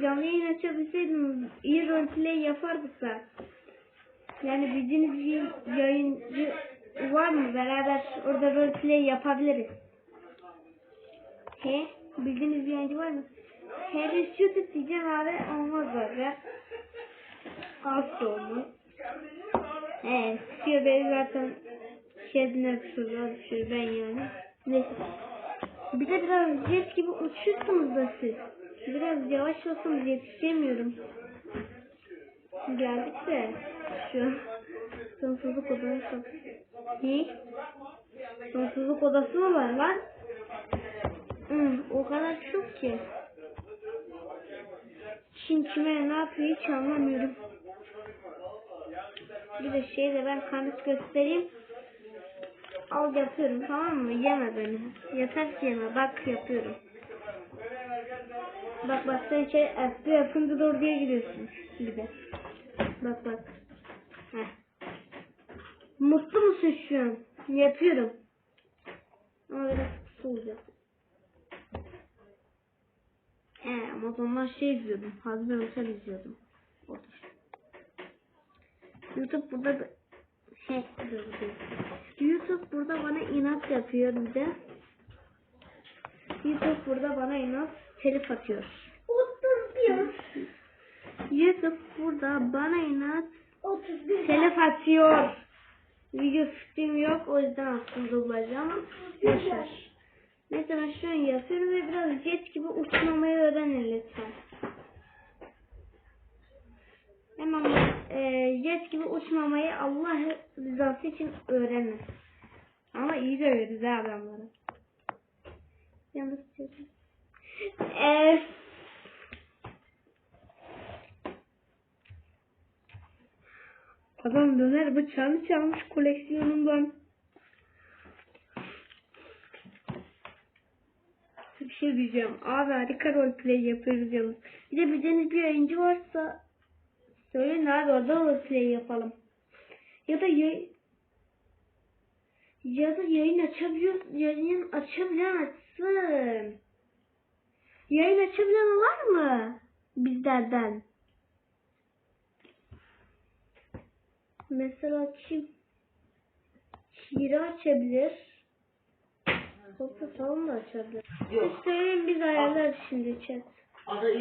canlı yayın açabilseydiniz iyi roleplay yapardık da. Yani bildiğiniz bir yayıncı var mı? Beraber orada roleplay yapabiliriz. He? Bildiğiniz bir yayıncı var mı? Harris YouTube diyeceğim abi olmaz abi. Asla olmaz. He, sıkıyor beni zaten şeyden düşürüyor, düşürüyor ben yani. Neyse. Bir de biraz jet gibi uçuyorsunuz da siz. Biraz yavaş olsanız yetişemiyorum. Geldik de şu sonsuzluk odası. Ne? Sonsuzluk odası mı var lan? Hı, o kadar çok ki. Şimdi kime ne yapıyor hiç anlamıyorum. Bir de şey de ben kanıt göstereyim. Al yapıyorum tamam mı? Yeme beni. Yeter ki yeme. Bak yapıyorum. Bak bak sen şey F yapınca doğru diye giriyorsun. Bir de. Bak bak. Heh. Mutlu musun şu an? Yapıyorum. Ama biraz kısa. He ama o zaman şey izliyordum. Hazır Önsel izliyordum. Otur. YouTube burada da- şey dur, dur. YouTube burada bana inat yapıyor bir de. YouTube burada bana inat telif atıyor. Otuz YouTube burada bana inat Otuz bir. telif atıyor. Video fikrim yok o yüzden aslında dublajı ama boşver. Neyse ben şu an yapıyorum ve biraz jet gibi uçmamayı öğrenin lütfen. Hemen e, jet gibi uçmamayı Allah rızası için öğrenin. Ama iyi dövüyoruz ha adamları. Yalnız çocuğum. Adam döner bıçağını çalmış koleksiyonundan. Bir şey diyeceğim. Abi harika roleplay yapıyoruz yalnız. Bir de bildiğiniz bir yayıncı varsa söyleyin abi orada roleplay yapalım. Ya da yay ya da yayın açabiliyor yayın açabilen açsın. Yayın açabilen var mı? Bizlerden. Mesela kim? Şiiri açabilir. Sohbet falan da açabilir. Yok. Söyleyin biz ayarlarız şimdi chat.